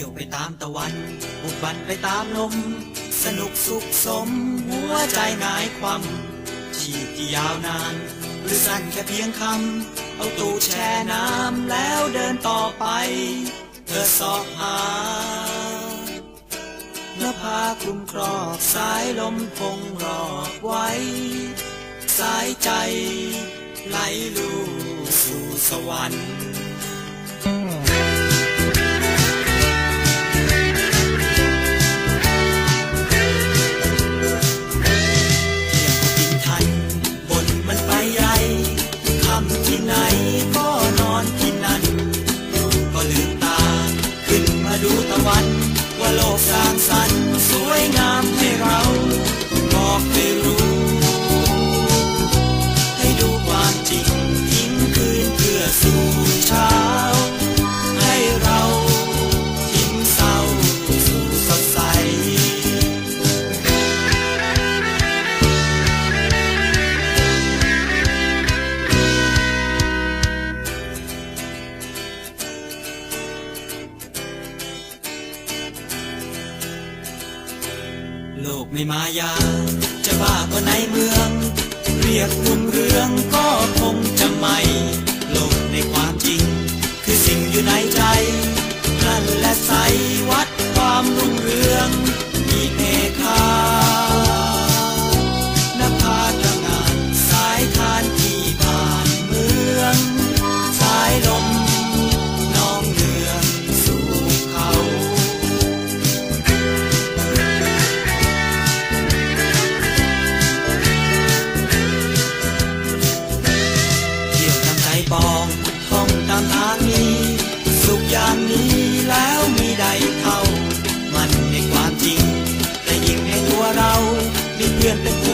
ที่ยวไปตามตะวันบุกบันไปตามลม สนุกสุขสม หัวใจหงายความชีพที่ยาวนาน หรือสั้นแค่เพียงคำ เอาตูดแช่น้ำแล้วเดินต่อไป เธอสอบหานภาคลุมครอบสายลมคงรอบไว้ สายใจไหลลูสู่สวรรค์ ฝัน ว่าโลกสร้างสรรค์สวยงามให้เราบ โลกไม่มายา จะบ้าก็ในเมือง เรียกรุ่งเรืองก็คงจะไม่ ท่องตามทางนี้ สุขอย่างนี้แล้วมีใดเท่ามันในความจริง แต่ยิ่งในตัวเรา มีเพื่อนเป็น